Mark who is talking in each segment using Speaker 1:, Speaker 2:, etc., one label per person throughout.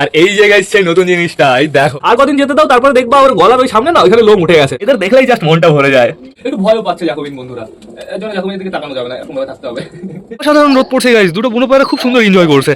Speaker 1: আর এই জায়গায় সেই নতুন জিনিসটা এই দেখো। আর কদিন যেতে দাও তারপরে দেখবা ওর গলার ওই সামনে না ওইখানে লোম উঠে গেছে। এদের দেখলেই জাস্ট মনটা ভরে যায়। একটু ভয়ও পাচ্ছে জাকবিন বন্ধুরা। এজন্য জন্য জাকবিনের দিকে তাকানো যাবে না এরকম ভাবে থাকতে হবে। সাধারণ রোদ পড়ছে গাইস দুটো বুনো পায়রা খুব সুন্দর এনজয় করছে।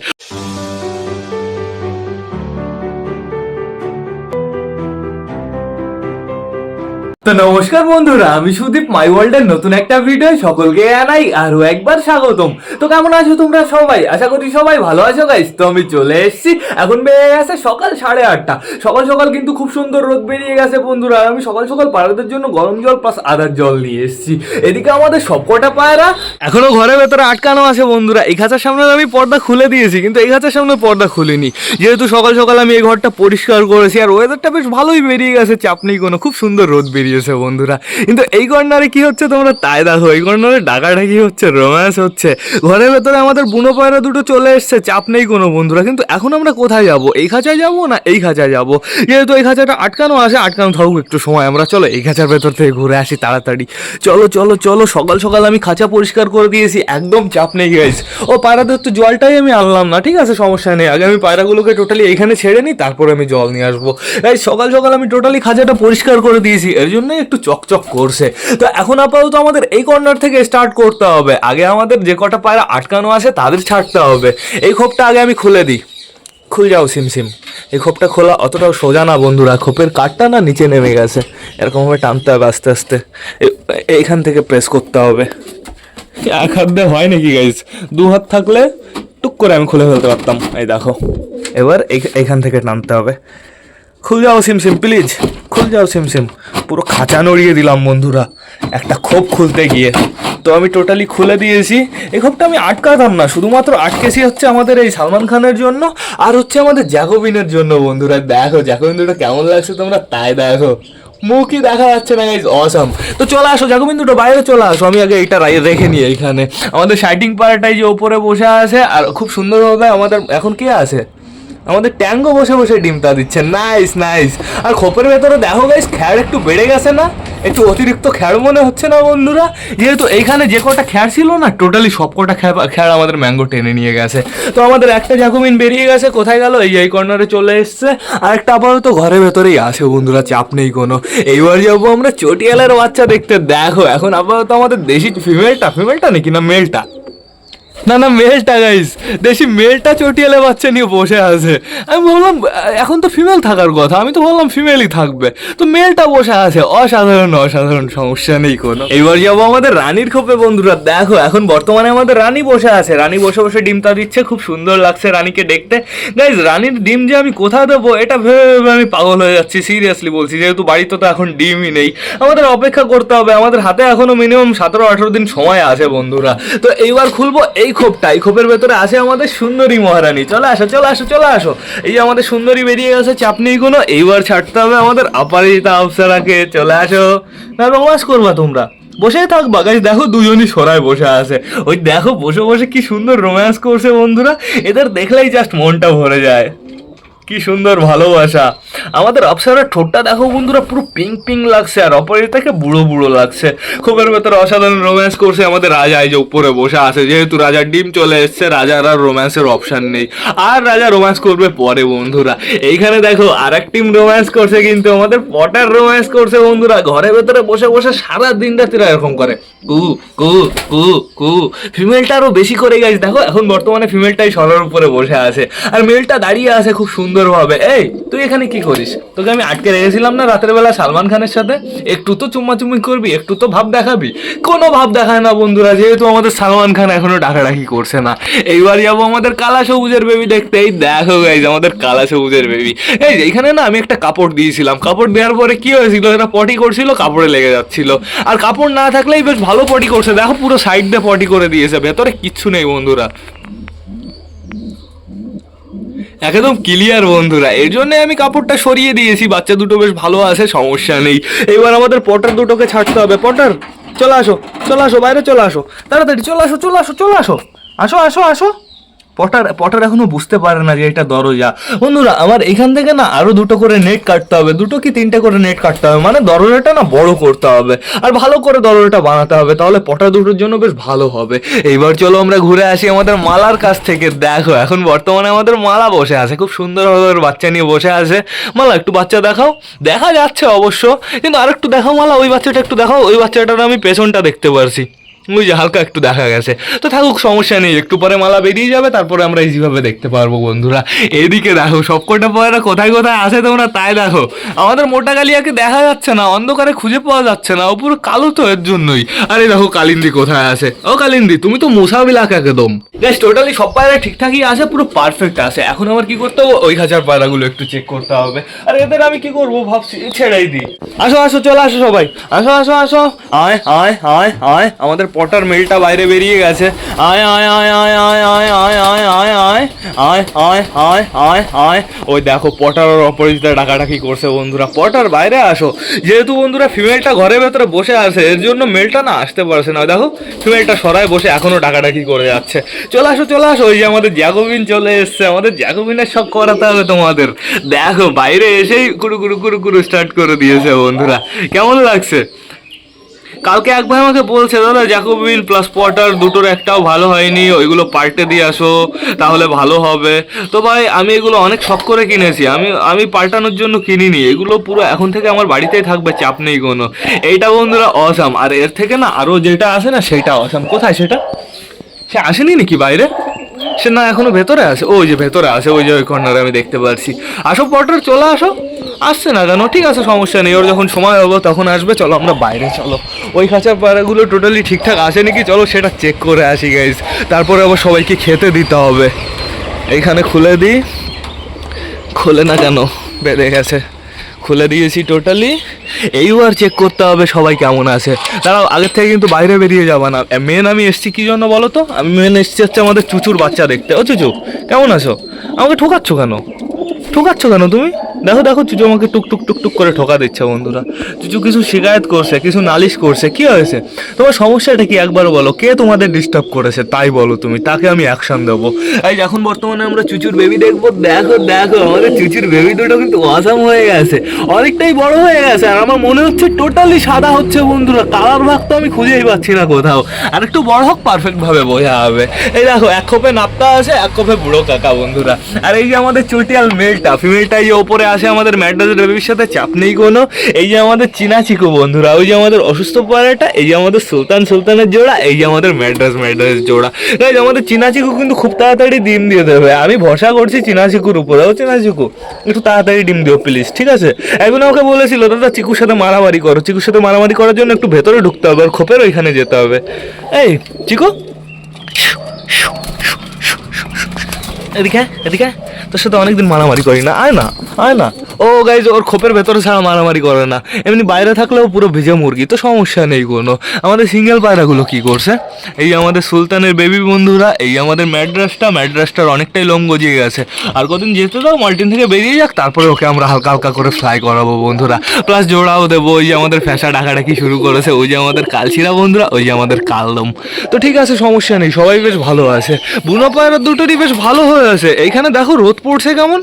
Speaker 1: তো নমস্কার বন্ধুরা, আমি সুদীপ মাই ওয়ার্ল্ডের নতুন একটা ভিডিও সকলকে জানাই আরও একবার স্বাগতম। তো কেমন আছো তোমরা সবাই? আশা করি সবাই ভালো আছো গাইস তো আমি চলে এসেছি। এখন বেরিয়ে গেছে সকাল সাড়ে আটটা। সকাল সকাল কিন্তু খুব সুন্দর রোদ বেরিয়ে গেছে বন্ধুরা। আমি সকাল সকাল পায়রাদের জন্য গরম জল প্লাস আদার জল নিয়ে এসেছি। এদিকে আমাদের সবকটা পায়রা এখনও ঘরের ভেতরে আটকানো আছে বন্ধুরা। এই খাঁচার সামনে আমি পর্দা খুলে দিয়েছি, কিন্তু এই খাঁচার সামনে পর্দা খুলিনি। যেহেতু সকাল সকাল আমি এই ঘরটা পরিষ্কার করেছি, আর ওয়েদারটা বেশ ভালোই বেরিয়ে গেছে, চাপ নেই কোনো। খুব সুন্দর রোদ বেরিয়েছে বন্ধুরা। কিন্তু এই কর্নারে কি হচ্ছে তোমরা? তাই দেখো, এই কর্নারে ডাকাডাকি হচ্ছে, রোম্যান্স হচ্ছে। ঘরের ভেতরে আমাদের বুনো পায়রা দুটো চলে এসছে, চাপ নেই কোনো বন্ধুরা। কিন্তু এখন আমরা কোথায় যাব? এই খাঁচায় যাব না এই খাঁচায় যাব? যেহেতু এই খাঁচাটা আটকানো আছে, আটকানো থাকুক একটু সময়। আমরা চলো এই খাঁচার ভেতর থেকে ঘুরে আসি তাড়াতাড়ি। চলো চলো চলো, সকাল সকাল আমি খাঁচা পরিষ্কার করে দিয়েছি। একদম চাপ নেই গাইস ও, পায়রাদের তো জলটাই আমি আনলাম না, ঠিক আছে? সমস্যা নেই। আগে আমি পায়রাগুলোকে টোটালি এখানে ছেড়ে নিই, তারপরে আমি জল নিয়ে আসব। গাইস সকাল সকাল আমি টোটালি খাঁচাটা পরিষ্কার করে দিয়েছি। এর জন্যই একটু চকচক করছে। তো এখন আপাতত আমাদের এই কর্নার থেকে স্টার্ট করতে হবে। আগে আমাদের যে কটা পায়রা আটকানো আছে তাদের ছাড়তে হবে। এই খোপটা আগে আমি খুলে দিই। খুল যাও, সিম সিম। এই খোপটা খোলা অতটাও সোজা না বন্ধুরা। খোপের কাঠটা না নিচে নেমে গেছে। এরকমভাবে টানতে হবে আস্তে আস্তে। এইখান থেকে প্রেস করতে হবে। এক হাত দিয়ে হয় নাকি গাইজ দু হাত থাকলে টুক করে আমি খুলে ফেলতে পারতাম। এই দেখো। এবার এই- এইখান থেকে টানতে হবে। খুল যাও, সিম সিম প্লিজ খুল যাও সিম সিম পুরো খাঁচা নড়িয়ে দিলাম, বন্ধুরা। একটা খোপ খুলতে গিয়ে। তো আমি টোটালি খুলে দিয়েছি। এই খোপটা আমি আটকাতাম না। শুধুমাত্র আটকেছি হচ্ছে আমাদের এই সালমান খানের জন্য আর হচ্ছে আমাদের জ্যাকোবিনের জন্য, বন্ধুরা। দেখো, জ্যাকোবিন দুটো কেমন লাগছে তোমরা? তাই দেখো। মুখই দেখা যাচ্ছে না গাইজ অসম তো চলে আসো জাগুমিন দুটো বাইরে চলে আসো। আমি আগে এটা রেখে নিই এখানে আমাদের শাইটিং পাড়াটাই যে ওপরে বসে আছে, আর খুব সুন্দরভাবে আমাদের এখন কে আছে? আমাদের ট্যাঙ্গো বসে বসে ডিমটা দিচ্ছে। নাইস নাইস আর খোপের ভেতরে দেখো গাইস খ্যাড় একটু বেড়ে গেছে না? একটু অতিরিক্ত খ্যাড় মনে হচ্ছে না বন্ধুরা? যেহেতু এইখানে যে কটা খ্যাড় ছিল না টোটালি সব কটা খ্যা- খ্যাড় আমাদের ম্যাঙ্গো টেনে নিয়ে গেছে। তো আমাদের একটা জাকুমিন বেরিয়ে গেছে, কোথায় গেল? এই এই কর্নারে চলে এসছে। আর একটা আপাতত ঘরের ভেতরেই আছে বন্ধুরা, চাপ নেই কোনো। এইবার যাব আমরা চটিয়ালের বাচ্চা দেখতে। দেখো, এখন আপাতত আমাদের দেশি ফিমেলটা ফিমেলটা নাকি না মেলটা? না না মেলটা গাইস মেলটা চটিয়ালে বাচ্চা নিয়ে বসে আছে। আমি বললাম এখন তো ফিমেল থাকার কথা। আমি তো বললাম ফিমেলই থাকবে। তো মেলটা বসে আছে। অসাধারণ অসাধারণ, সমস্যা নেই কোনো। যাব আমাদের রানীর বন্ধুরা। দেখো, এখন বর্তমানে আমাদের রানী বসে আছে। রানী বসে বসে ডিমটা দিচ্ছে। খুব সুন্দর লাগছে রানীকে দেখতে। গাইজ রানীর ডিম যে আমি কোথায় দেবো, এটা ভেবে ভেবে আমি পাগল হয়ে যাচ্ছি। সিরিয়াসলি বলছি, যেহেতু বাড়িতে তো এখন ডিমই নেই। আমাদের অপেক্ষা করতে হবে। আমাদের হাতে এখনও মিনিমাম সতেরো আঠারো দিন সময় আছে, বন্ধুরা। তো এইবার খুলবো। এই খোপটা, এই খোপের ভেতরে আছে আমাদের সুন্দরী মহারানী। চলে আসো চলে আসো চলে আসো। এই আমাদের সুন্দরী বেরিয়ে গেছে, চাপ নেই কোনো। এইবার ছাড়তে হবে আমাদের অপারিতা অপসারাকে। চলে আসো। না রোমাস করবা তোমরা। বসেই থাকবা। গাছ দেখো দুজনই সরায় বসে আছে। ওই দেখো, বসে বসে কি সুন্দর রোম্যান্স করছে বন্ধুরা। এদের দেখলেই জাস্ট মনটা ভরে যায়। কি সুন্দর ভালোবাসা। আমাদের অপসারের ঠোঁটটা দেখো বন্ধুরা, পুরো পিঙ্ক পিং লাগছে আর অপরাজিতাকে বুড়ো বুড়ো লাগছে। খোপের ভেতরে অসাধারণ রোম্যান্স করছে আমাদের রাজা, এই যে উপরে বসে আছে। যেহেতু রাজার ডিম চলে এসছে, রাজার আর রোম্যান্সের অপশন নেই। আর রাজা রোম্যান্স করবে পরে বন্ধুরা। এইখানে দেখো আর এক টিম রোম্যান্স করছে কিন্তু আমাদের পটার রোম্যান্স করছে বন্ধুরা। ঘরের ভেতরে বসে বসে সারা দিন রাত্রিরা এরকম করে। কু কু কু কু। ফিমেলটা আরও বেশি করে গেছে দেখো, এখন বর্তমানে ফিমেলটাই সরার উপরে বসে আছে। আর মেলটা দাঁড়িয়ে আছে খুব সুন্দরভাবে এই, তুই এখানে কি করিস? তোকে আমি আটকে রেখেছিলাম না রাতের বেলা সালমান খানের সাথে? একটু তো চুম্মাচুম্মি করবি, একটু তো ভাব দেখাবি। কোনো ভাব দেখায় না বন্ধুরা, যেহেতু আমাদের সালমান খান এখনও ডাকাডাকি করছে না। এইবার যাব আমাদের কালা সবুজের বেবি দেখতে। এই দেখো গাইজ আমাদের কালা সবুজের বেবি এই যে, এখানে না আমি একটা কাপড় দিয়েছিলাম। কাপড় দেওয়ার পরে কি হয়েছিল? এরা পটি করছিল, কাপড়ে লেগে যাচ্ছিল। আর কাপড় না থাকলেই বেশ ভালো পটি করছে। দেখো পুরো সাইড দিয়ে পটি করে দিয়েছে, ভেতরে কিচ্ছু নেই বন্ধুরা। একদম ক্লিয়ার বন্ধুরা এর জন্য আমি কাপড়টা সরিয়ে দিয়েছি, বাচ্চা দুটো বেশ ভালো আছে, সমস্যা নেই। এবার আমাদের পটার দুটোকে ছাড়তে হবে। পটার, চলে আসো চলে আসো, বাইরে চলে আসো, তাড়াতাড়ি চলে আসো চলে আসো চলে আসো আসো আসো আসো। পটার পটার এখনও বুঝতে পারে না যে এটা দরজা। বন্ধুরা, আমার এখান থেকে না আরও দুটো করে নেট কাটতে হবে। দুটো কি তিনটে করে নেট কাটতে হবে? মানে দরজাটা না বড় করতে হবে। আর ভালো করে দরজাটা বানাতে হবে, তাহলে পটা দুটোর জন্য বেশ ভালো হবে। এইবার চলো আমরা ঘুরে আসি আমাদের মালার কাছ থেকে। দেখো, এখন বর্তমানে আমাদের মালা বসে আছে। খুব সুন্দরভাবে ওর বাচ্চা নিয়ে বসে আছে। মালা, একটু বাচ্চা দেখাও। দেখা যাচ্ছে অবশ্য, কিন্তু আর একটু দেখাও মালা। ওই বাচ্চাটা একটু দেখাও। ওই বাচ্চাটার আমি পেছনটা দেখতে পারছি। ওই যে হালকা একটু দেখা গেছে। তো থাকুক, সমস্যা নেই, একটু পরে মালা বেরিয়ে যাবে, তারপরে আমরা ইজিভাবে দেখতে পারব বন্ধুরা। এদিকে দেখো, সবকটা পয়রা কোথায় কোথায় আছে তোমরা তাই দেখো। আমাদের মোটা কালিয়াকে দেখা যাচ্ছে না, অন্ধকারে খুঁজে পাওয়া যাচ্ছে না, ও পুরো কালো তো এর জন্যই। আরে দেখো, কালিন্দি কোথায় আছে? ও কালিন্দি, তুমি তো মোসাবিলাক একদম। বেশ টোটালি সব পায়রা ঠিকঠাকই আছে, পুরো পারফেক্ট আছে। এখন আমার কি করতে হবে? ওই খাঁচার পায়রাগুলো একটু চেক করতে হবে। আর এদের আমি কি করব ভাবছি? ছেড়েই দিই। আসো আসো, চলে আসো সবাই। আসো আসো আসো। আয় আয় আয় আয়। আমাদের পটার মেলটা বাইরে বেরিয়ে গেছে আয় আয় আয় আয় আয় আয় আয় আয় আয় আয় আয় আয় আয় আয় আয় ওই দেখো পটার আর অপরাজিতা ডাকাডাকি করছে বন্ধুরা পটার বাইরে আসো যেহেতু বন্ধুরা ফিমেলটা ঘরের ভেতরে বসে আছে এর জন্য মেলটা না আসতে পারছে না দেখো ফিমেলটা সরায় বসে এখনও ডাকাডাকি করে যাচ্ছে চলে আসো চলে আসো ওই যে আমাদের জ্যাকোবিন চলে এসছে আমাদের জ্যাকোবিনের সব করাতে হবে তোমাদের দেখো বাইরে এসেই কুরু কুরু কুরু কুরু স্টার্ট করে দিয়েছে বন্ধুরা কেমন লাগছে কালকে একবার আমাকে বলছে, দাদা জ্যাকোবিন প্লাস পটার দুটোর একটাও ভালো হয়নি, ওইগুলো পাল্টে দিয়ে আসো, তাহলে ভালো হবে। তো ভাই, আমি এগুলো অনেক শখ করে কিনেছি। আমি আমি পাল্টানোর জন্য কিনিনি। এগুলো পুরো এখন থেকে আমার বাড়িতেই থাকবে, চাপ নেই কোনো। এইটা বন্ধুরা অসাম আর এর থেকে না আরও যেটা আছে না, সেটা অসাম কোথায় সেটা? সে আসেনি নাকি বাইরে? সে না এখনও ভেতরে আছে? ওই যে ভেতরে আছে, ওই যে ওই কর্নারে আমি দেখতে পাচ্ছি। আসো পটার চলে আসো। আসছে না কেন ঠিক আছে, সমস্যা নেই। ওর যখন সময় হবে, তখন আসবে। চলো আমরা বাইরে, চলো। ওই খাঁচার পাড়াগুলো টোটালি ঠিকঠাক আসে নাকি চলো সেটা চেক করে আসি গাইজ তারপরে আবার সবাইকে খেতে দিতে হবে। এইখানে খুলে দিই। খুলে না কেন? বেড়ে গেছে। খুলে দিয়েছি টোটালি এইবার চেক করতে হবে সবাই কেমন আছে। দাঁড়াও, আগের থেকে কিন্তু বাইরে বেরিয়ে যাবে না। মেন আমি এসছি কী জন্য বলো তো? আমি মেন এসছি হচ্ছে আমাদের চুচুর বাচ্চা দেখতে। ও চুচু, কেমন আছো? আমাকে ঠোকাচ্ছ কেন? ঠোকাচ্ছ কেন তুমি? দেখো দেখো, চুচু আমাকে টুক টুক টুক টুক করে ঠোকা দিচ্ছে, বন্ধুরা। চুচু কিছু শিকায়ত করছে, কিছু নালিশ করছে, কি হয়েছে? তোমার সমস্যাটা কি একবার বলো, কে তোমাদের ডিস্টার্ব করেছে, তাই বলো তুমি, তাকে আমি অ্যাকশন দেবো। এই এখন বর্তমানে আমরা চুচুর বেবি দেখব, দেখো দেখো, আমাদের চুচুর বেবি দুটো কিন্তু অসাম হয়ে গেছে। অনেকটাই বড় হয়ে গেছে, আর আমার মনে হচ্ছে টোটালি সাদা হচ্ছে, বন্ধুরা। কালার ভাগ তো আমি খুঁজেই পাচ্ছি না কোথাও। আর একটু বড় হোক পারফেক্ট ভাবে বোঝা হবে। এই দেখো, এক খোপে নাপতা আছে, এক খোপে বুড়ো কাকা, বন্ধুরা। আর এই যে আমাদের চুটিয়াল মেলটা ফিমেলটা এই যে ওপরে আসে আমাদের ম্যাড্রাসের বেবির সাথে, চাপ নেই কোনো। এই যে আমাদের চীনা চিকু বন্ধুরা, ওই যে আমাদের অসুস্থ পাড়াটা, এই যে আমাদের সুলতান সুলতানের জোড়া, এই যে আমাদের ম্যাড্রাস ম্যাড্রাসের জোড়া। যে আমাদের চীনা চিকু কিন্তু খুব তাড়াতাড়ি ডিম দিয়ে দেবে। আমি ভরসা করছি চীনা চিকুর উপরে। ও চীনা চিকু, একটু তাড়াতাড়ি ডিম দিও প্লিজ ঠিক আছে? একদিন আমাকে বলেছিল, দাদা, চিকুর সাথে মারামারি করো। চিকুর সাথে মারামারি করার জন্য একটু ভেতরে ঢুকতে হবে, আর খোপের ওইখানে যেতে হবে। এই, চিকু? এদিকে এদিকে তোর সাথে অনেকদিন মারামারি করি না। আয় না আয় না। ও গাইজ ওর খোপের ভেতরে ছাড়া মারামারি করে না। এমনি বাইরে থাকলেও পুরো ভিজে মুরগি, তো সমস্যা নেই কোনো। আমাদের সিঙ্গেল পায়রাগুলো কি করছে? এই আমাদের সুলতানের বেবি বন্ধুরা, এই আমাদের ম্যাড্রাসটা, ম্যাড্রাসটার অনেকটাই লোম গজিয়ে গেছে। আর কদিন যেতে দাও, মাল্টিন থেকে বেরিয়ে যাক, তারপরে ওকে আমরা হালকা হালকা করে ফ্লাই করাবো বন্ধুরা। প্লাস জোড়াও দেবো, ওই যে আমাদের ফ্যাসা ডাকাডাকি শুরু করেছে, ওই যে আমাদের কালচিরা বন্ধুরা, ওই যে আমাদের কালদম। তো ঠিক আছে, সমস্যা নেই, সবাই বেশ ভালো আছে। বুনো পায়রা দুটোরই বেশ ভালো হয়ে আছে। এইখানে দেখো রোদ পড়ছে কেমন?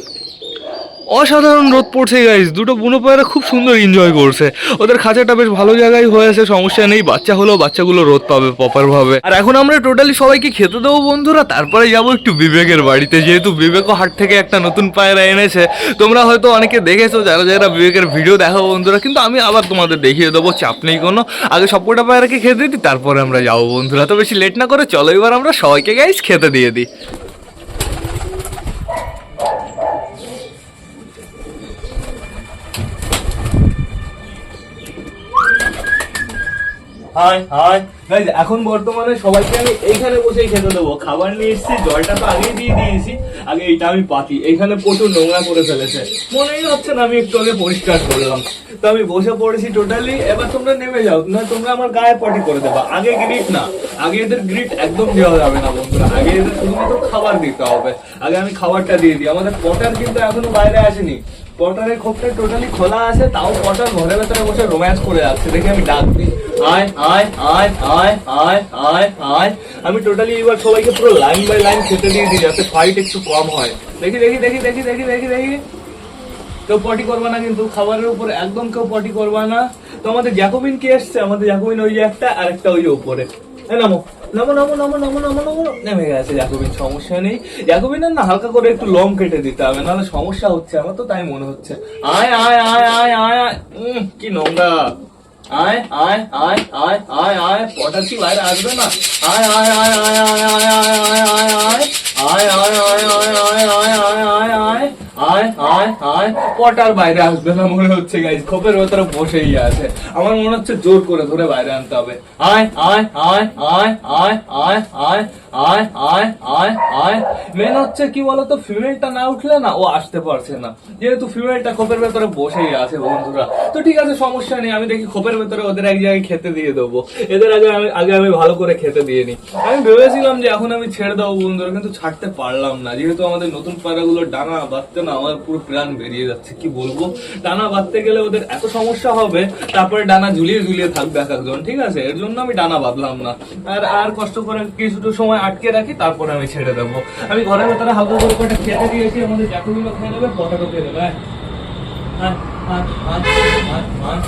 Speaker 1: অসাধারণ রোদ পড়ছে গাইজ দুটো বুনো পায়রা খুব সুন্দর এনজয় করছে। ওদের খাঁচাটা বেশ ভালো জায়গায় হয়েছে সমস্যা নেই। বাচ্চা হলেও বাচ্চাগুলো রোদ পাবে প্রপারভাবে আর এখন আমরা টোটালি সবাইকে খেতে দেবো, বন্ধুরা। তারপরে যাব একটু বিবেকের বাড়িতে। যেহেতু বিবেকও হাট থেকে একটা নতুন পায়রা এনেছে। তোমরা হয়তো অনেকে দেখেছ, যারা যারা বিবেকের ভিডিও দেখো, বন্ধুরা। কিন্তু আমি আবার তোমাদের দেখিয়ে দেবো, চাপ নেই কোনো। আগে সবকটা পায়রাকে খেতে দিই, তারপরে আমরা যাব, বন্ধুরা। তো বেশি লেট না করে, চলো এবার আমরা সবাইকে গাইজ খেতে দিয়ে দিই। High high. গাইজ এখন বর্তমানে সবাইকে আমি এইখানে বসেই খেতে দেবো। খাবার নিয়ে এসেছি, জলটা তো আগেই দিয়ে দিয়েছি। আগে এইটা আমি পাতি। এইখানে প্রচুর নোংরা করে ফেলেছে। মনেই হচ্ছে না আমি একটু আগে পরিষ্কার করলাম। তো আমি বসে পড়েছি টোটালি এবার তোমরা নেমে যাও, না তোমরা আমার গায়ে পটি করে দেবা। আগে গ্রিট না। আগে এদের গ্রিট একদম দেওয়া যাবে না, বন্ধুরা। আগে এদের শুধুমাত্র খাবার দিতে হবে। আগে আমি খাবারটা দিয়ে দিই। আমাদের পটার কিন্তু এখনও বাইরে আসেনি। পটারের খোপটা টোটালি খোলা আছে, তাও পটার ঘরের ভেতরে বসে রোম্যান্স করে যাচ্ছে। দেখি আমি ডাক দিই আয় আয় আয় আয় আয় আয় আয়। আমি টোটালি এবার সবাইকে পুরো লাইন বাই লাইন খেতে দিয়ে দিই যাতে ফাইট একটু কম হয়। দেখি দেখি দেখি দেখি দেখি দেখি দেখি। কেউ পটি করবে না কিন্তু, খাবারের উপর একদম কেউ পটি করবে না। তো আমাদের জ্যাকোবিন কে এসছে? আমাদের জ্যাকোবিন ওই যে একটা আর একটা ওই যে উপরে। এই নামো। নামো নামো নামো নামো নামো নামো নেমে গেছে জ্যাকোবিন সমস্যা নেই জ্যাকোবিনের না হালকা করে একটু লম কেটে দিতে হবে নাহলে সমস্যা হচ্ছে আমার তো তাই মনে হচ্ছে আয় আয় আয় আয় আয় আয় কি নোংরা আয় আয় আয় আয় আয় আয় পটা কি বাইরে আসবে না আয় আয় আয় আয় আয় আয় আয় আয় আয় আয় আয় আয় আয় আয় আয় আয় আয় আয় আয় আয় আয় পটার বাইরে আসবে না মনে হচ্ছে গাইজ খোপের ভেতরে বসেই আছে আমার মনে হচ্ছে জোর করে ধরে বাইরে আনতে হবে আয় আয় আয় আয় আয় আয় আয় আয় আয় আয় আয় মেন হচ্ছে কি বলতো ফিমেলটা না উঠলে না ও আসতে পারছে না যেহেতু ফিমেলটা খোপের ভেতরে বসেই আছে বন্ধুরা তো ঠিক আছে সমস্যা নেই আমি দেখি খোপের ভেতরে ওদের এক জায়গায় খেতে দিয়ে দেবো এদের আগে আমি আগে আমি ভালো করে খেতে দিয়ে নি আমি ভেবেছিলাম যে এখন আমি ছেড়ে দেবো বন্ধুরা কিন্তু ছাড়তে পারলাম না যেহেতু আমাদের নতুন পায়রাগুলো ডানা বাঁধতে না আমার পুরো প্রাণ বেরিয়ে যাচ্ছে কি বলব ডানা বাঁধতে গেলে ওদের এত সমস্যা হবে তারপরে ডানা ঝুলিয়ে ঝুলিয়ে থাকবে এক একজন ঠিক আছে এর জন্য আমি ডানা বাঁধলাম না আর আর কষ্ট করে কিছুটা সময় আটকে রাখি তারপরে আমি ছেড়ে দেবো আমি ঘরে ভেতরে হালকা করে কয়েকটা খেতে দিয়েছি আমাদের জ্যাকুবিলো খেয়ে নেবে পটাটো খেয়ে নেবে হ্যাঁ হ্যাঁ হ্যাঁ হ্যাঁ হ্যাঁ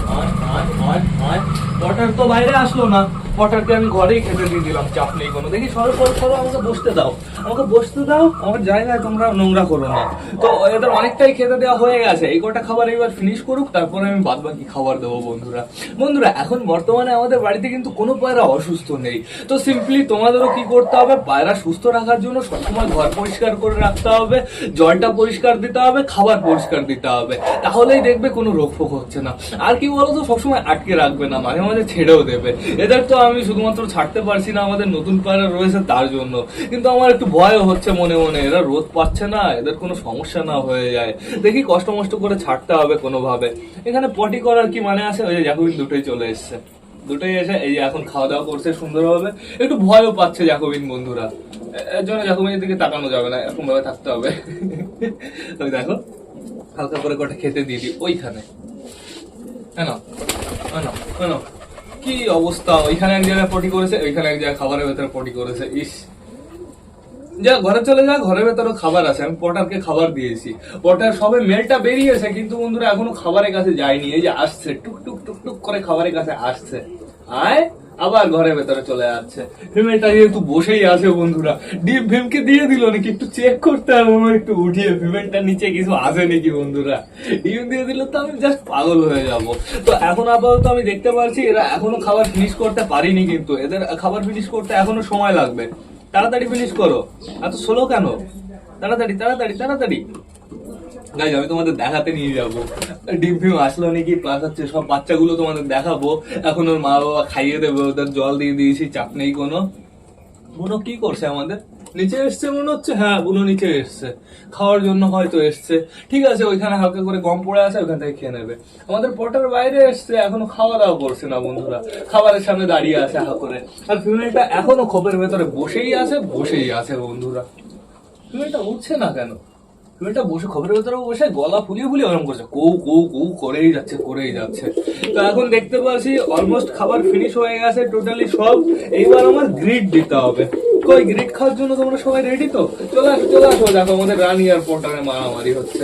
Speaker 1: হ্যাঁ হ্যাঁ তো বাইরে আসলো না পটারকে আমি ঘরেই খেতে দিয়ে দিলাম, চাপ নেই কোনো। দেখি সরো সরো সরো, আমাকে বসতে দাও। আমাকে বসতে দাও, আমার জায়গায় তোমরা নোংরা করো না। তো এদের অনেকটাই খেতে দেওয়া হয়ে গেছে। এই কটা খাবার এবার ফিনিশ করুক, তারপরে আমি বাদ বাকি খাবার দেবো, বন্ধুরা। বন্ধুরা, এখন বর্তমানে আমাদের বাড়িতে কিন্তু কোনো পায়রা অসুস্থ নেই। তো সিম্পলি তোমাদেরও কি করতে হবে? পায়রা সুস্থ রাখার জন্য সবসময় ঘর পরিষ্কার করে রাখতে হবে, জলটা পরিষ্কার দিতে হবে, খাবার পরিষ্কার দিতে হবে। তাহলেই দেখবে কোনো রোগ ফোক হচ্ছে না। আর কি বলতো, সবসময় আটকে রাখবে না, মাঝে মাঝে ছেড়েও দেবে। এদের তো আমি শুধুমাত্র ছাড়তে পারছি না, আমাদের নতুন পায়রা রয়েছে তার জন্য। কিন্তু আমার একটু ভয়ও হচ্ছে মনে মনে, এরা রোদ পাচ্ছে না, এদের কোনো সমস্যা না হয়ে যায়। দেখি কষ্ট মষ্ট করে ছাড়তে হবে কোনোভাবে। এখানে পটি করার কি মানে আছে? ওই যে জ্যাকুবিন দুটোই চলে এসছে। দুটোই এসে এই এখন খাওয়া দাওয়া করছে সুন্দরভাবে। একটু ভয়ও পাচ্ছে জ্যাকোবিন বন্ধুরা। এর জন্য জ্যাকোবিনের দিকে তাকানো যাবে না এরকম ভাবে থাকতে হবে। ওই দেখো, হালকা করে কটা খেতে দিয়ে দিই। ওইখানে। কেন কেন কেন কি অবস্থা? ওইখানে এক জায়গায় পটি করেছে, ওইখানে এক জায়গায় খাবারের ভেতরে পটি করেছে। ইস। যা, ঘরে চলে যা, ঘরের ভেতরে খাবার আছে। আমি পটারকে খাবার দিয়েছি। পটার সবে মেলটা বেরিয়েছে, কিন্তু বন্ধুরা এখনও খাবারের কাছে যায়নি। এই যে আসছে টুক টুক টুক টুক করে খাবারের কাছে আসছে। আয়। আবার ঘরের ভেতরে চলে যাচ্ছে। ফিমেলটা যেহেতু বসেই আছে বন্ধুরা। ডিম ভীমকে দিয়ে দিল নাকি? একটু চেক করতে হবে আমার একটু উঠিয়ে ফিমেলটার নিচে কিছু আছে নাকি বন্ধুরা? ডিম দিয়ে দিল তো আমি জাস্ট পাগল হয়ে যাব। তো এখন আপাতত আমি দেখতে পাচ্ছি, এরা এখনও খাবার ফিনিশ করতে পারিনি কিন্তু। এদের খাবার ফিনিশ করতে এখনও সময় লাগবে। তাড়াতাড়ি ফিনিশ করো। এত স্লো কেন? তাড়াতাড়ি তাড়াতাড়ি তাড়াতাড়ি। গাইজ আমি তোমাদের দেখাতে নিয়ে যাব। ডিম আসলো নাকি? প্লাস হচ্ছে সব বাচ্চাগুলো তোমাদের দেখাবো। এখন ওর মা বাবা খাইয়ে দেবে, ওদের জল দিয়ে দিয়েছি, চাপ নেই কোনো। বুনো, কি করছে আমাদের? নিচে এসছে মনে হচ্ছে? হ্যাঁ বুনো নিচে এসছে। খাওয়ার জন্য হয়তো এসছে। ঠিক আছে, ওইখানে হালকা করে গম পড়ে আছে, ওইখান থেকে খেয়ে নেবে। আমাদের পটার বাইরে এসছে, এখনও খাওয়া দাওয়া করছে না বন্ধুরা। খাবারের সামনে দাঁড়িয়ে আছে হা করে। আর ফিমেলটা এখনও খোপের ভেতরে বসেই আছে বসেই আছে বন্ধুরা। ফিমেলটা উঠছে না কেন? বসে, খবরের ভেতরে বসে, গলা ফুলিয়ে ফুলিয়ে ওরম করছে। কৌ কৌ কৌ, করেই যাচ্ছে করেই যাচ্ছে। তো এখন দেখতে পাচ্ছি অলমোস্ট খাবার ফিনিশ হয়ে গেছে টোটালি সব। এইবার আমার গ্রিড দিতে হবে। কই গ্রিড খাওয়ার জন্য তোমরা সবাই রেডি তো? চলে আসো চলে আসো। দেখো আমাদের রানি মারামারি হচ্ছে।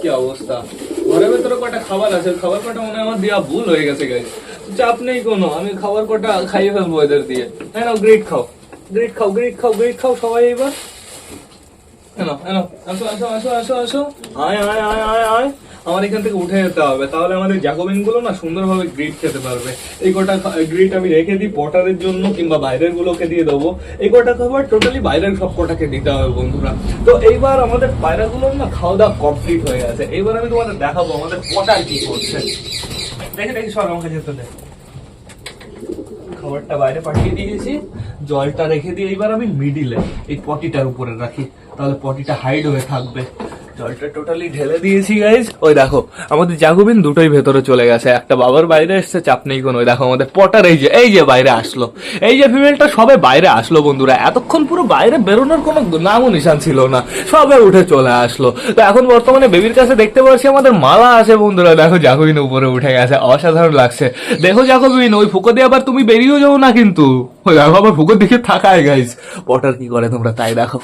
Speaker 1: কি অবস্থা? ঘরের ভেতরে কটা খাবার আছে? খাবার কটা মনে আমার দেওয়া ভুল হয়ে গেছে চাপ নেই কোনো, আমি খাবার কটা খাইয়ে ফেলব এদের দিয়ে। হ্যাঁ গ্রিড খাও। গ্রিড খাও গ্রিড খাও গ্রিড খাও সবাই এবার এনো এনো আসো আসো আসো আসো আসো। আয় আয় আয় আয় আয় আমার এখান থেকে উঠে যেতে হবে। তাহলে আমাদের জ্যাকোবিনগুলো না সুন্দরভাবে গ্রিড খেতে পারবে। এই কটা গ্রিড আমি রেখে দিই পটারের জন্য কিংবা বাইরের গুলোকে দিয়ে দেবো। এই কটা খাবার টোটালি বাইরের সব কটাকে দিতে হবে বন্ধুরা। তো এইবার আমাদের পায়রাগুলোর না খাওয়া দাওয়া কমপ্লিট হয়ে গেছে। এইবার আমি তোমাদের দেখাবো আমাদের পটার কি করছে। দেখে, দেখি সব আমাকে যেতে দে। খাবারটা বাইরে পাঠিয়ে দিয়েছি। জলটা রেখে দিয়ে এইবার আমি মিডিলে এই পটিটার উপরে রাখি। তাহলে পটিটা হাইড হয়ে থাকবে। জলটা টোটালি ঢেলে দিয়েছি গাইজ ওই দেখো, আমাদের জাগুবিন দুটোই ভেতরে চলে গেছে। একটা বাবার বাইরে এসছে, চাপ নেই কোনো। দেখো, আমাদের পটার, এই যে এই যে বাইরে আসলো। এই যে ফিমেলটা সবে বাইরে আসলো, বন্ধুরা। এতক্ষণ পুরো বাইরে বেরোনোর কোনো নামও নিশান ছিল না। সবে উঠে চলে আসলো। তো এখন বর্তমানে বেবির কাছে দেখতে পাচ্ছি, আমাদের মালা আছে, বন্ধুরা। দেখো, জাগুবিন উপরে উঠে গেছে। অসাধারণ লাগছে। দেখো, জাগুবিন, ওই ফুকো দিয়ে আবার তুমি বেরিয়েও যাও না কিন্তু। ওই দেখো, আবার ফুকোর দিকে থাকায় গাইজ পটার কি করে তোমরা? তাই দেখো।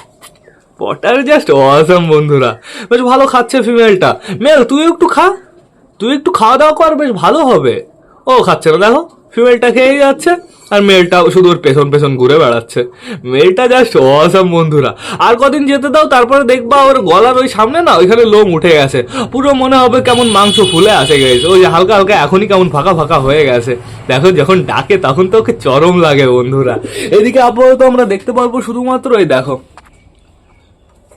Speaker 1: পটার জাস্ট অসম বন্ধুরা। বেশ ভালো খাচ্ছে ফিমেলটা মেল তুই একটু খা। তুই একটু খাওয়া দাওয়া কর, বেশ ভালো হবে। ও, খাচ্ছে না, দেখো। ফিমেলটা খেয়ে যাচ্ছে, আর মেলটা শুধু ওর পেছন পেছন ঘুরে বেড়াচ্ছে। মেলটা জাস্ট অসম বন্ধুরা। আর কদিন যেতে দাও, তারপরে দেখবা ওর গলার ওই সামনে না, ওইখানে লোম উঠে গেছে। পুরো মনে হবে কেমন মাংস ফুলে আসে গেছে ওই হালকা হালকা এখনই কেমন ফাঁকা ফাঁকা হয়ে গেছে। দেখো, যখন ডাকে, তখন তো ওকে চরম লাগে, বন্ধুরা। এদিকে আপাতত আমরা দেখতে পারব শুধুমাত্র ওই দেখো।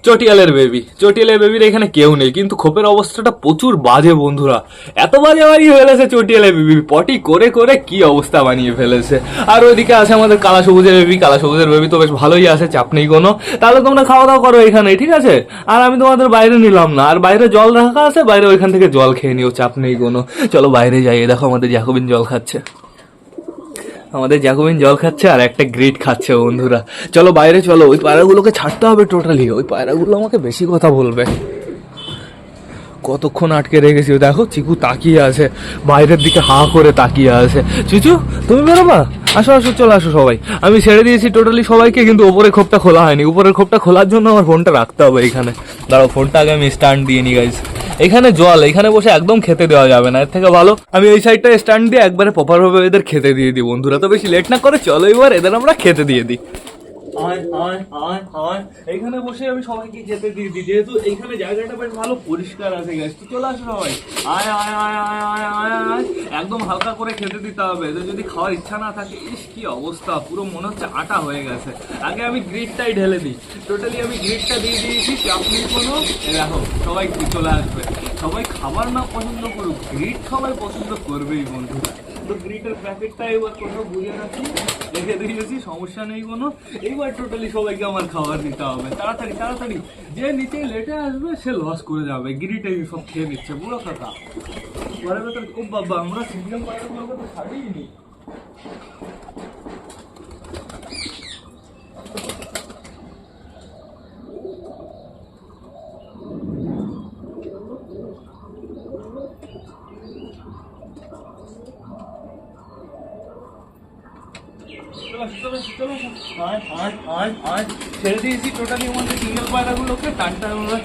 Speaker 1: চটিয়ালের বেবি চটিয়ালের বেবির এখানে কেউ নেই, কিন্তু খোপের অবস্থাটা প্রচুর বাজে বন্ধুরা। এত বাজে বানিয়ে ফেলেছে চটিয়ালের বেবি পটি করে করে কি অবস্থা বানিয়ে ফেলেছে। আর ওইদিকে আছে আমাদের কালা সবুজের বেবি কালা সবুজের বেবি তো বেশ ভালোই আছে, চাপ নেই কোনো। তাহলে তোমরা খাওয়া দাওয়া করো এখানে ঠিক আছে? আর আমি তোমাদের বাইরে নিলাম না। আর বাইরে জল রাখা আছে, বাইরে ওইখান থেকে জল খেয়ে নিও, চাপ নেই কোনো। চলো বাইরে যাই দেখো আমাদের জ্যাকোবিন জল খাচ্ছে। আমাদের জ্যাকোবিন জল খাচ্ছে আর একটা গ্রিট খাচ্ছে বন্ধুরা। চলো বাইরে চলো, ওই পায়রাগুলোকে ছাড়তে হবে টোটালি ওই পায়রাগুলো আমাকে বেশি কথা বলবে। কতক্ষণ আটকে রেখেছি? দেখো, চিকু তাকিয়ে আছে। বাইরের দিকে হা করে তাকিয়ে আছে। চিচু, তুমি বেরোবা আসো আসো, চলে আসো সবাই। আমি ছেড়ে দিয়েছি টোটালি সবাইকে, কিন্তু ওপরের খোপটা খোলা হয়নি। উপরের খোপটা খোলার জন্য আমার ফোনটা রাখতে হবে এখানে। দাঁড়াও ফোনটা আগে আমি স্ট্যান্ড দিয়ে নি গাইজ এখানে জল, এখানে বসে একদম খেতে দেওয়া যাবে না। এর থেকে ভালো, আমি এই সাইডটা স্ট্যান্ড দিয়ে একবারে প্রপারভাবে এদের খেতে দিয়ে দিই, বন্ধুরা। তো বেশি লেট না করে চলো, এবার এদের আমরা খেতে দিয়ে দিই। আয় আয় আয় আয় এইখানে বসে আমি সবাইকে খেতে দিয়ে দিই। যেহেতু এইখানে জায়গাটা বেশ ভালো পরিষ্কার আছে গ্যাস তো চলে আসো সবাই। আয় আয় আয় আয় আয় আয় আয়। একদম হালকা করে খেতে দিতে হবে। এদের যদি খাওয়ার ইচ্ছা না থাকে ইস কি অবস্থা। পুরো মনে হচ্ছে আটা হয়ে গেছে। আগে আমি গ্রিডটাই ঢেলে দিই। টোটালি আমি গ্রিডটা দিয়ে দিয়েছি। চাপনি কোনো দেখো সবাই চলে আসবে। সবাই খাবার না পছন্দ করুক গ্রিড সবাই পছন্দ করবেই বন্ধুরা। তো গ্রিটের প্যাকেটটা এবার কোথাও বুঝে রাখি রেখে দিয়েছি সমস্যা নেই কোনো। এইবার টোটালি সবাইকে আমার খাবার দিতে হবে। তাড়াতাড়ি তাড়াতাড়ি। যে নিচে লেটে আসবে, সে লস করে যাবে। গ্রিটে সব খেয়ে নিচ্ছে পুরো কথা ঘরের ভেতর ও বাবা, আমরা সিঙ্গেল পায়রাগুলোকে তো ছাড়িই নি চলো আসো, চলো আসো, চলো আসো। আয়, আয়, আয়, আয়। দিয়েছি টোটালি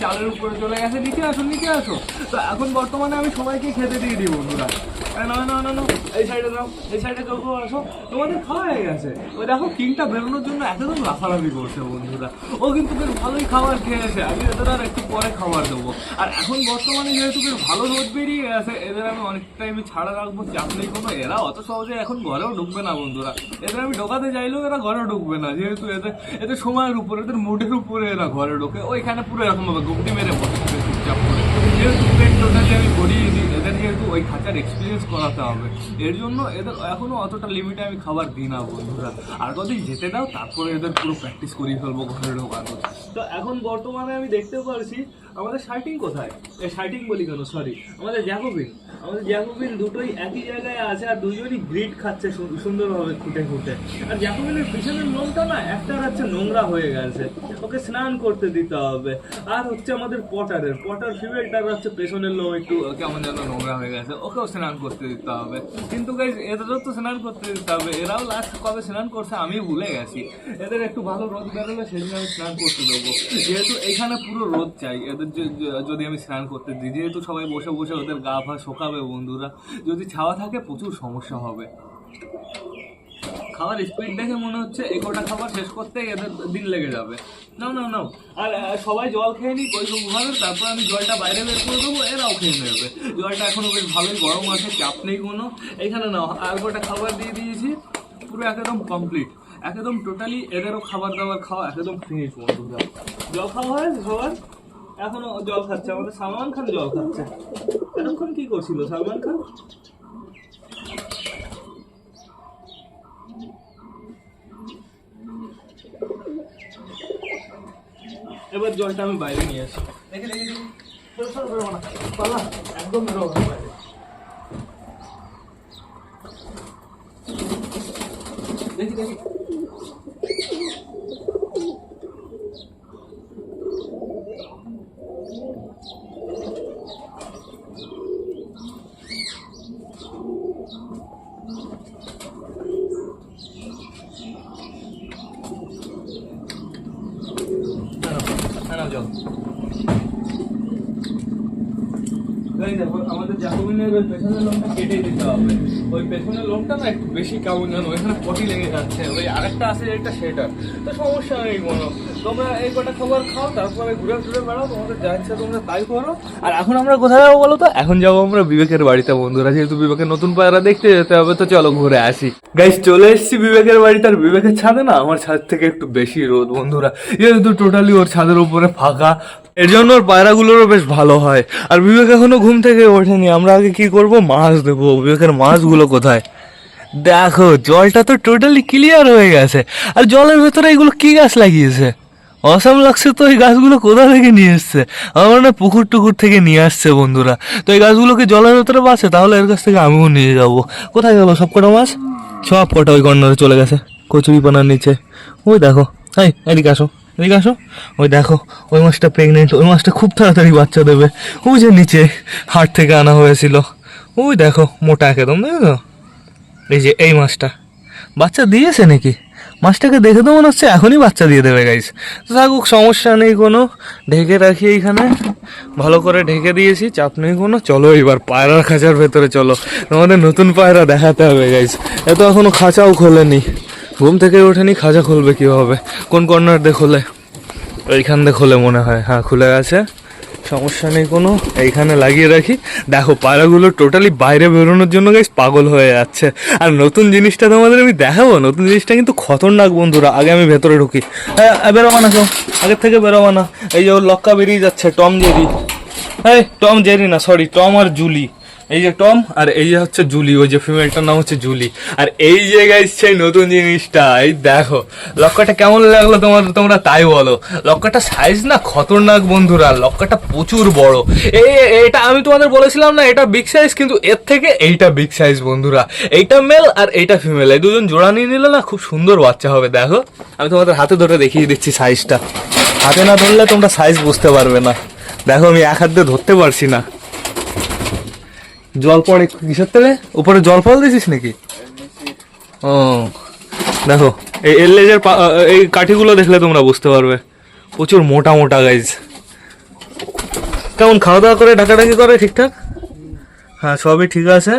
Speaker 1: চালের উপরে চলে গেছে নিচে আসো নিচে আসো তো এখন বর্তমানে আমি সবাইকে খেতে দিয়ে দিই বন্ধুরা না না না না, এই সাইডে দাও এই সাইডে কেউ কেউ আসো। তোমাদের খাওয়া হয়ে গেছে। ওই দেখো, কিংটা বেরোনোর জন্য একদম লাফালাফি করছে, বন্ধুরা। ও, কিন্তু বেশ ভালোই খাবার খেয়েছে আমি এদের আর একটু পরে খাবার দেবো। আর এখন বর্তমানে যেহেতু বেশ ভালো রোদ বেরিয়ে গেছে, এদের আমি অনেক টাইমে ছাড়া রাখব, চাপ নেই কোনো। এরা অত সহজে এখন ঘরেও ঢুকবে না, বন্ধুরা। এদের আমি ঢোকাতে চাইলেও এরা ঘরে ঢুকবে না, যেহেতু এদের এদের সময়ের উপরে, এদের মুডের উপরে এরা ঘরে ঢোকে। ওইখানে পুরো এরকম ভাবে গুমটি মেরে বসে চুপচাপ করে। যেহেতু আমি যেহেতু ওই খাঁচার এক্সপিরিয়েন্স করাতে হবে, এর জন্য এদের এখনও অতটা লিমিটে আমি খাবার দিই না, বন্ধুরা। আর কদিন যেতে দাও, তারপরে এদের পুরো প্র্যাকটিস করিয়ে ফেলব ঘরে ঢোকানো তো এখন বর্তমানে আমি দেখতে পারছি আমাদের শার্টিং কোথায়? শার্টিং বলি কেন? সরি আমাদের জ্যাকোবিন। আমাদের জ্যাকোবিন দুটোই একই জায়গায় আছে আর দুজনই গ্রিড খাচ্ছে সুন্দরভাবে খুঁটে খুঁটে। আর জ্যাকোবিনের পিছনের লোমটা না, একটা হচ্ছে নোংরা হয়ে গেছে। ওকে স্নান করতে দিতে হবে। আর হচ্ছে আমাদের পটারের পটার ফিমেলটার হচ্ছে পেছনের লোম একটু কেমন যেন নোংরা হয়ে গেছে। ওকেও স্নান করতে দিতে হবে। কিন্তু গাইজ এদেরও তো স্নান করতে দিতে হবে। এরাও লাস্ট কবে স্নান করছে আমি ভুলে গেছি। এদের একটু ভালো রোদ বেরোলে সেদিন আমি স্নান করতে দেবো। যেহেতু এখানে পুরো রোদ চাই, এদের যে- যদি আমি স্নান করতে দিই, যেহেতু সবাই বসে বসে ওদের গা ভা শোকাবে বন্ধুরা, যদি ছাওয়া থাকে প্রচুর সমস্যা হবে। খাবার স্পিড দেখে মনে হচ্ছে এগোটা খাবার শেষ করতে এদের দিন লেগে যাবে। না না নাও। আর সবাই জল খেয়ে নিক, ওই ভাবে, তারপর আমি জলটা বাইরে বের করে দেবো, এরাও খেয়ে নেবে। জলটা এখনও বেশ ভালোই গরম আছে, চাপ নেই কোনো। এখানে নাও, আর গোটা খাবার দিয়ে দিয়েছি, পুরো একদম কমপ্লিট একদম টোটালি এদেরও খাবার দাবার খাওয়া একদম ফিনিশ বন্ধুরা। জল খাওয়া হয়েছে সবার? এখনও জল খাচ্ছে, আমাদের সালমান খান জল খাচ্ছে। এতক্ষণ কি করছিল সালমান খান? এবার জলটা আমি বাইরে নিয়ে আসি। দেখে দেখে একদম বাইরে। দেখি দেখি হ্যাঁ নাও যাও এই দেখো, আমাদের জাকুবিনের ওই পেছনের লোমটা কেটে দিতে হবে। ওই পেছনের লোমটা না একটু বেশি কেমন জানো ওইখানে পটি লেগে যাচ্ছে। ওই আরেকটা আছে যেটা সেটা। তো সমস্যা নেই কোনো তোমরা এই কটা খাবার খাও, তারপরে ঘুরে ঘুরে বেড়াও, তোমাদের যা ইচ্ছা তোমরা তাই করো। আর এখন আমরা কোথায় যাব বলো তো? এখন যাব আমরা বিবেকের বাড়িতে, বন্ধুরা। যেহেতু বিবেকের নতুন পায়রা দেখতে যেতে হবে, তো চলো ঘুরে আসি। গাইস চলে এসেছি বিবেকের বাড়িতে। আর বিবেকের ছাদে না, আমার ছাদ থেকে একটু বেশি রোদ, বন্ধুরা। যেহেতু টোটালি ওর ছাদের উপরে ফাঁকা এর জন্য ওর পায়রাগুলোরও বেশ ভালো হয়। আর বিবেক এখনও ঘুম থেকে ওঠেনি। আমরা আগে কি করব? মাছ দেবো বিবেকের মাছগুলো কোথায়? দেখো, জলটা তো টোটালি ক্লিয়ার হয়ে গেছে। আর জলের ভেতরে এগুলো কি গাছ লাগিয়েছে? অসাম লাগছে তো এই গাছগুলো কোথা থেকে নিয়ে এসছে? আমার হয় পুকুর টুকুর থেকে নিয়ে আসছে বন্ধুরা। তো এই গাছগুলোকে জলের ভেতরে বাসে তাহলে এর কাছ থেকে আমিও নিয়ে যাব। কোথায় গেল সব কটা মাছ? সব কটা ওই কর্নারে চলে গেছে। কচুরি পানার নিচে। ওই দেখো। এই, এদিকে আসো। এদিকে আসো। ওই দেখো, ওই মাছটা প্রেগনেন্ট ওই মাছটা খুব তাড়াতাড়ি বাচ্চা দেবে। ওই যে নিচে হাট থেকে আনা হয়েছিল। ওই দেখো, মোটা একদম দেখো এই যে এই মাছটা। বাচ্চা দিয়েছে নাকি? মাছটাকে দেখে তো মনে হচ্ছে এখনই বাচ্চা দিয়ে দেবে গাইস থাকুক সমস্যা নেই কোনো। ঢেকে রাখি এইখানে। ভালো করে ঢেকে দিয়েছি, চাপ নেই কোনো। চলো এবার পায়রার খাঁচার ভেতরে চলো। তোমাদের নতুন পায়রা দেখাতে হবে গাইস এত এখনও খাঁচাও খোলেনি। ঘুম থেকে ওঠেনি খাঁচা খুলবে কীভাবে? কোন কর্নার দিয়ে খোলে? এইখান দিয়ে খোলে মনে হয়। হ্যাঁ খুলে গেছে। সমস্যা নেই কোনো। এইখানে লাগিয়ে রাখি। দেখো পায়রাগুলো টোটালি বাইরে বেরোনোর জন্য গাইস পাগল হয়ে যাচ্ছে। আর নতুন জিনিসটা তোমাদের আমি দেখাবো? নতুন জিনিসটা কিন্তু খতরনাক, বন্ধুরা। আগে আমি ভেতরে ঢুকি। হ্যাঁ বেরোবা না কেউ। আগের থেকে বেরোবা না। এই যে ওর লক্কা বেরিয়ে যাচ্ছে, টম জেরি। হ্যাঁ টম জেরি না সরি টম আর জুলি। এই যে টম আর এই যে হচ্ছে জুলি, ওই যে ফিমেলটার নাম হচ্ছে জুলি। আর এই যে গাইস সেই নতুন জিনিসটা, এই দেখো লক্কাটা কেমন লাগল তোমার, তোমরা তাই বলো। লক্কাটা সাইজ না খতরনাক বন্ধুরা লক্কাটা প্রচুর বড়। এই এটা আমি তোমাদের বলেছিলাম না, এটা বিগ সাইজ কিন্তু এর থেকে এইটা বিগ সাইজ বন্ধুরা। এইটা মেল আর এইটা ফিমেল এই দুজন জোড়া নিয়ে নিলে না খুব সুন্দর বাচ্চা হবে, দেখো। আমি তোমাদের হাতে ধরে দেখিয়ে দিচ্ছি সাইজটা হাতে না ধরলে তোমরা সাইজ বুঝতে পারবে না। দেখো আমি এক হাত দিয়ে ধরতে পারছি না। জল পড়ে কিসের তেলে? উপরে জল ফল দিছিস নাকি? ও দেখো এই এর লেজের পা- এই কাঠিগুলো দেখলে তোমরা বুঝতে পারবে। প্রচুর মোটা মোটা গাইজ কেমন খাওয়া দাওয়া করে ডাকাডাকি করে ঠিকঠাক? হ্যাঁ সবই ঠিক আছে।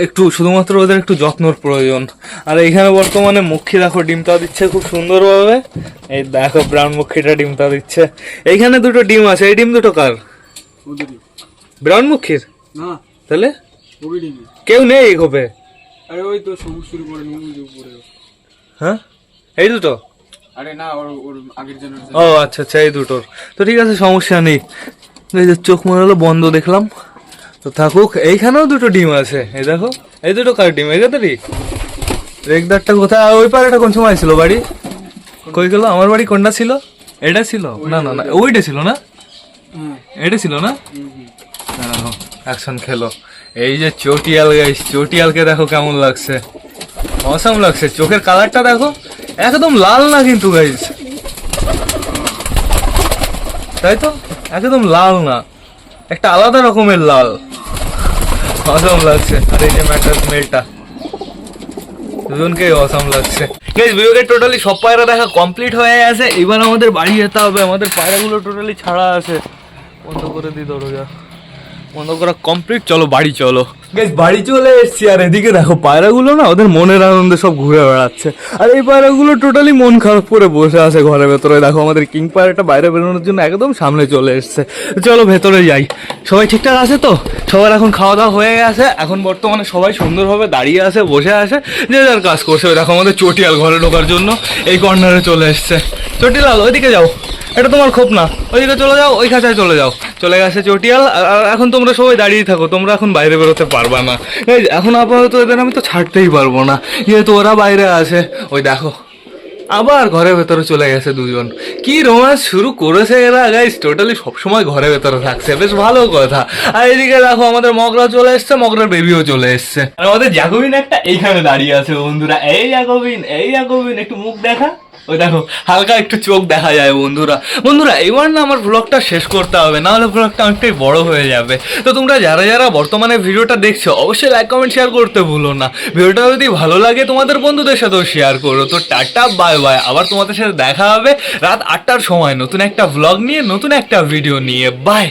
Speaker 1: একটু শুধুমাত্র ওদের একটু যত্নর প্রয়োজন। আর এইখানে বর্তমানে মক্ষী দেখো ডিমটা দিচ্ছে খুব সুন্দরভাবে। এই দেখো ব্রাউন মক্ষীটা ডিমটা দিচ্ছে। এইখানে দুটো ডিম আছে এই ডিম দুটো কার? ব্রাউন মক্ষীর
Speaker 2: না।
Speaker 1: তাহলে? কেউ নেই এই খোপে
Speaker 2: আরে ওই তো সবুজ শুরু করে উপরে।
Speaker 1: হ্যাঁ? এই দুটো?
Speaker 2: আরে না ওর ওর আগের জেনারেশন
Speaker 1: ও আচ্ছা আচ্ছা এই দুটোর। তো ঠিক আছে সমস্যা নেই। এই যে চোখ মনে হলো বন্ধ দেখলাম। তো থাকুক এইখানেও দুটো ডিম আছে। এই দেখো এই দুটো কার ডিম? এই কতটি রেগদারটা কোথায়? ওই পাড়াটা কোন সময় ছিল বাড়ি? কই গেল? আমার বাড়ি কোনটা ছিল? এটা ছিল? না না না ওইটা। ছিল না?
Speaker 2: হ্যাঁ।
Speaker 1: এটা ছিল না? অ্যাকশন খেলো। এই যে চটিয়াল গাইস চটিয়ালকে দেখো কেমন লাগছে। অসাম লাগছে। চোখের কালারটা দেখো, একদম লাল না কিন্তু গাইস তাই তো? একদম লাল না। একটা আলাদা রকমের লাল। অসম লাগছে। আর এই যে ম্যাটার মেলটা দুজনকে অসাম লাগছে। গাইস বিবেকের টোটালি সব পায়রা দেখা কমপ্লিট হয়ে গেছে। এবার আমাদের বাড়ি যেতে হবে। আমাদের পায়রাগুলো টোটালি ছাড়া আছে। বন্ধ করে দিই দরজা। বন্ধ করা কমপ্লিট চলো বাড়ি চলো। গাইস বাড়ি চলে এসেছি, আর এদিকে দেখো পায়রাগুলো না ওদের মনের আনন্দে সব ঘুরে বেড়াচ্ছে। আর এই পায়রাগুলো টোটালি মন খারাপ করে বসে আছে ঘরের ভেতরে। দেখো আমাদের কিং পায়রাটা বাইরে বেরোনোর জন্য একদম সামনে চলে এসছে। চলো ভেতরে যাই। সবাই ঠিকঠাক আছে তো? সবার এখন খাওয়া দাওয়া হয়ে গেছে। এখন বর্তমানে সবাই সুন্দরভাবে দাঁড়িয়ে আছে, বসে আছে। যে যার কাজ করছে। দেখো আমাদের চটিয়াল ঘরে ঢোকার জন্য এই কর্নারে চলে এসছে। চটিলাল, ওইদিকে যাও। এটা তোমার খোপ না। ওইদিকে চলে যাও, ওই খাঁচায় চলে যাও। চলে গেছে চটিয়াল। আর এখন তোমরা সবাই দাঁড়িয়ে থাকো। তোমরা এখন বাইরে বেরোতে পারবা না। এখন আপাতত এদের আমি তো ছাড়তেই পারব না। যেহেতু ওরা বাইরে আছে। ওই দেখো, আবার ঘরের ভেতরে চলে গেছে দুজন। কি রোমান্স শুরু করেছে এরা গাইস টোটালি সবসময় ঘরের ভেতরে থাকছে। বেশ ভালো কথা। আর এদিকে দেখো, আমাদের মগরা চলে এসছে, মগরার বেবিও চলে এসছে। আমাদের জাকবিন একটা এইখানে দাঁড়িয়ে আছে, বন্ধুরা। এই জাকবিন এই জাকবিন একটু মুখ দেখা। ওই দেখো, হালকা একটু চোখ দেখা যায় বন্ধুরা। বন্ধুরা এবার না আমার ব্লগটা শেষ করতে হবে না হলে ব্লগটা অনেকটাই বড় হয়ে যাবে। তো তোমরা যারা যারা বর্তমানে ভিডিওটা দেখছ, অবশ্যই লাইক কমেন্ট শেয়ার করতে ভুলো না। ভিডিওটা যদি ভালো লাগে তোমাদের বন্ধুদের সাথেও শেয়ার করো। তো টাটা বাই বাই আবার তোমাদের সাথে দেখা হবে রাত আটটার সময় নতুন একটা ব্লগ নিয়ে, নতুন একটা ভিডিও নিয়ে। বাই